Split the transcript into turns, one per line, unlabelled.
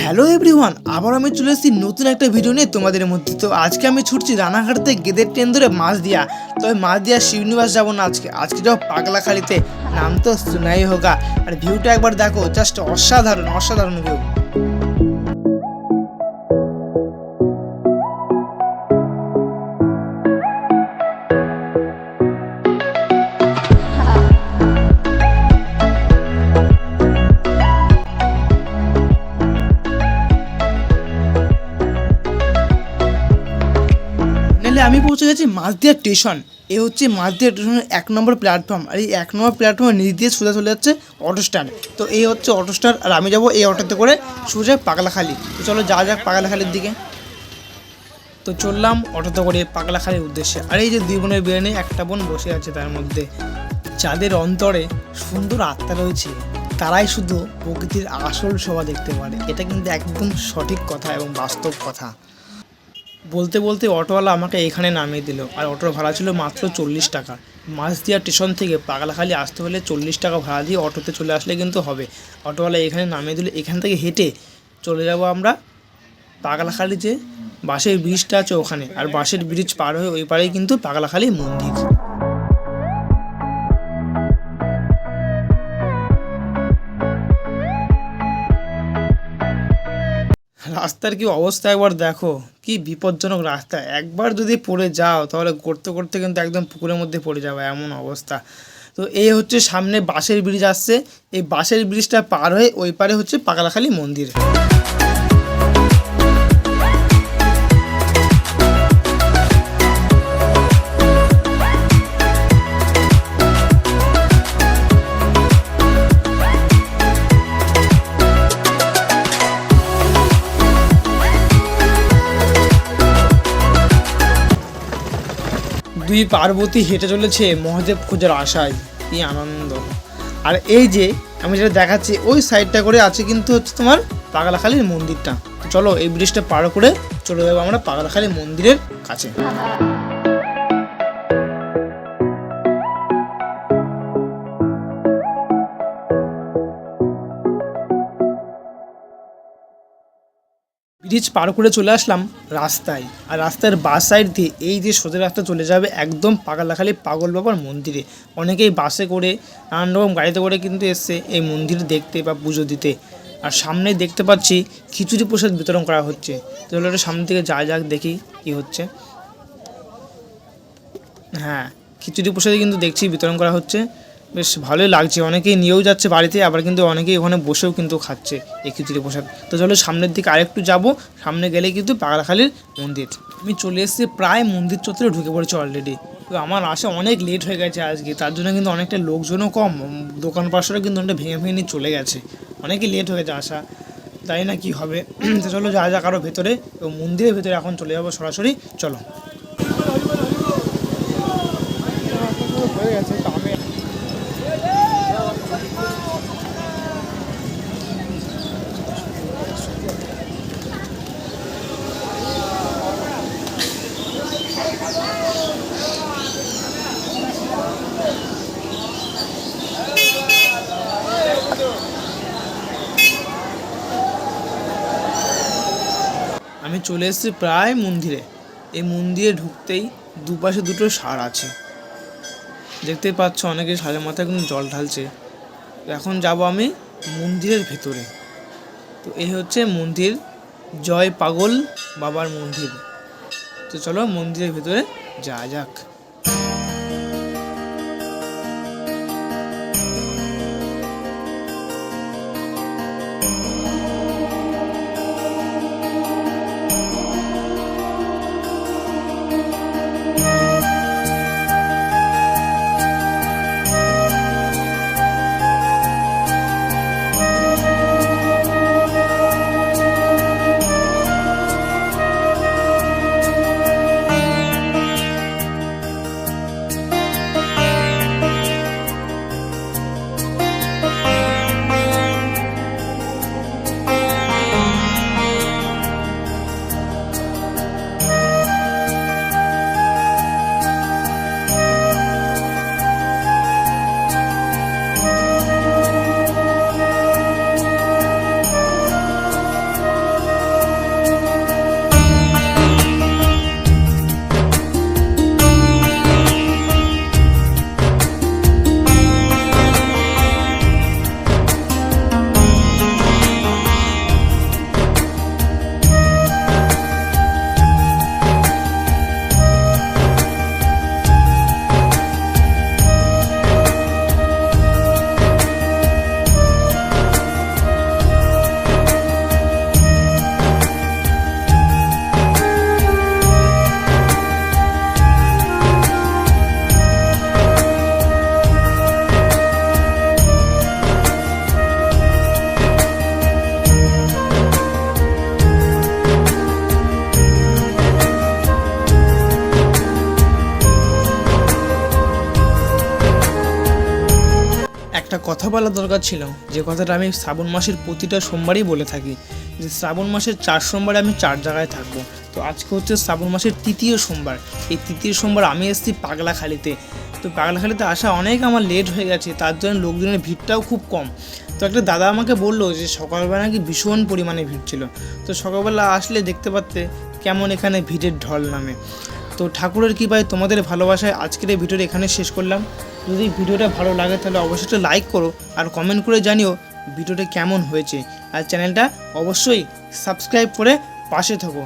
Hello everyone আবার আমি চলে এসেছি নতুন একটা ভিডিও নিয়ে তোমাদের মধ্যে। তো আজকে আমি ছুটছি রানাঘাট থেকে গেদের ট্রেন ধরে মাছ দিয়া তবে মাছ দিয়া শিবনিবাস যাব না আজকে। আজকে যাব পাগলাখালিতে। নাম তো সুনাই হোগা আর ভিউটা একবার দেখো জাস্ট অসাধারণ অসাধারণ ভিউ গেছি মাছদিয়া স্টেশন এ হচ্ছে মাছদিয়া স্টেশনের এক নম্বর প্ল্যাটফর্ম আর এই এক নম্বর প্ল্যাটফর্মের নিচ দিয়ে সোজা চলে যাচ্ছে অটো স্ট্যান্ড তো এই হচ্ছে অটো স্ট্যান্ড আর আমি যাব এই অটোতে করে সোজা পাগলাখালি। তো চলো যা যাক পাগলাখালির দিকে। তো চললাম অটোতে করে পাগলাখালির উদ্দেশ্যে। আর এই যে দুই বোনের বিয়ে নিয়ে একটা বোন বসে আছে তার মধ্যে। যাদের অন্তরে সুন্দর আত্মা রয়েছে, তারাই শুধু প্রকৃতির আসল শোভা দেখতে পারে। এটা কিন্তু একদম সঠিক কথা এবং বাস্তব কথা। বলতে বলতে অটোওয়ালা আমাকে এখানে নামিয়ে দিল। আর অটোর ভাড়া ছিল মাত্র চল্লিশ টাকা। মাছদিয়া স্টেশন থেকে পাগলাখালি আসতে হলে চল্লিশ টাকা ভাড়া দিয়ে অটোতে চলে আসলে কিন্তু হবে। অটোওয়ালা এখানে নামিয়ে দিল। এখান থেকে হেঁটে চলে যাব আমরা পাগলাখালি যে বাসের ব্রিজটা আছে ওখানে। আর বাসের ব্রিজ পার হয়ে ওই পারেই কিন্তু পাগলাখালি মন্দির। রাস্তার কি অবস্থা একবার দেখো। কি বিপজ্জনক রাস্তা। একবার যদি পড়ে যাও, তাহলে করতে করতে কিন্তু একদম পুকুরের মধ্যে পড়ে যাবে এমন অবস্থা। তো এই হচ্ছে সামনে বাঁশের ব্রিজ আসছে। এই বাঁশের ব্রিজটা পার হয়ে ওই পারে হচ্ছে পাগলাখালি মন্দির। দুই পার্বতী হেঁটে চলেছে মহাদেব খোঁজার আশায়। কি আনন্দ। আর এই যে, আমি যেটা দেখাচ্ছি, ওই সাইডটা করে আছে কিন্তু হচ্ছে তোমার পাগলাখালীর মন্দিরটা। চলো এই ব্রিজটা পার করে চলে যাব আমরা পাগলাখালী মন্দিরের কাছে। ব্রিজ পার করে চলে আসলাম রাস্তায়। আর রাস্তার বাস সাইড দিয়ে এই যে সোজা রাস্তা চলে যাবে একদম পাগলাখালি পাগল বাবার মন্দিরে। অনেকেই বাসে করে, নানান রকম গাড়িতে করে কিন্তু এসছে এই মন্দির দেখতে বা পুজো দিতে। আর সামনে দেখতে পাচ্ছি খিচুড়ি প্রসাদ বিতরণ করা হচ্ছে। তো চলো একটু সামনে থেকে যা যাক দেখি কি হচ্ছে। হ্যাঁ খিচুড়ি প্রসাদ কিন্তু দেখছি বিতরণ করা হচ্ছে। বেশ ভালোই লাগছে। অনেকেই নিয়েও যাচ্ছে বাড়িতে, আবার কিন্তু অনেকেই ওখানে বসেও কিন্তু খাচ্ছে এই খিচুড়ি প্রসাদ। তো চলো সামনের দিকে আরেকটু যাব। সামনে গেলে কিন্তু পাগলাখালির মন্দির। আমি চলে এসেছি প্রায় মন্দির চত্বরে ঢুকে পড়েছি অলরেডি তো আমার আসা অনেক লেট হয়ে গেছে আজকে, তার জন্য কিন্তু অনেকটা লোকজনও কম। দোকান পাশরা কিন্তু অনেকটা ভেঙে ভেঙে নিয়ে চলে গেছে। অনেকই লেট হয়ে গেছে আসা। তাই না কি হবে? তো চলো যা যাক আরও ভেতরে। এবং মন্দিরের ভেতরে এখন চলে যাব সরাসরি। চলো। আমি চলে এসেছি প্রায় মন্দিরে। এই মন্দিরে ঢুকতেই দুপাশে দুটো সার আছে। দেখতেই পাচ্ছ অনেকে সারের মাথায় কিন্তু জল ঢালছে। এখন যাব আমি মন্দিরের ভেতরে। তো এই হচ্ছে মন্দির। জয় পাগল বাবার মন্দির। তো চলো মন্দিরের ভেতরে যা যাক। কথা বলা দরকার ছিল। যে কথাটা আমি শ্রাবণ মাসের প্রতিটা সোমবারই বলে থাকি, যে শ্রাবণ মাসের চার সোমবারে আমি চার জায়গায় থাকব। তো আজকে হচ্ছে শ্রাবণ মাসের তৃতীয় সোমবার। এই তৃতীয় সোমবার আমি এসেছি পাগলাখালিতে। তো পাগলাখালিতে আসা অনেক আমার লেট হয়ে গেছে, তার জন্য লোকজনের ভিড়টাও খুব কম। তো একটা দাদা আমাকে বলল যে সকালবেলা নাকি ভীষণ পরিমাণে ভিড় ছিল। তো সকালবেলা আসলে দেখতে পাচ্ছে কেমন এখানে ভিড়ের ঢল নামে। তো ঠাকুরের কৃপায় তোমাদের ভালোবাসায় আজকের এই ভিডিওটা এখানে শেষ করলাম। যদি ভিডিওটা ভালো লাগে তাহলে অবশ্যই লাইক করো আর কমেন্ট করে জানিও ভিডিওটা কেমন হয়েছে। আর চ্যানেলটা অবশ্যই সাবস্ক্রাইব করে পাশে থাকো।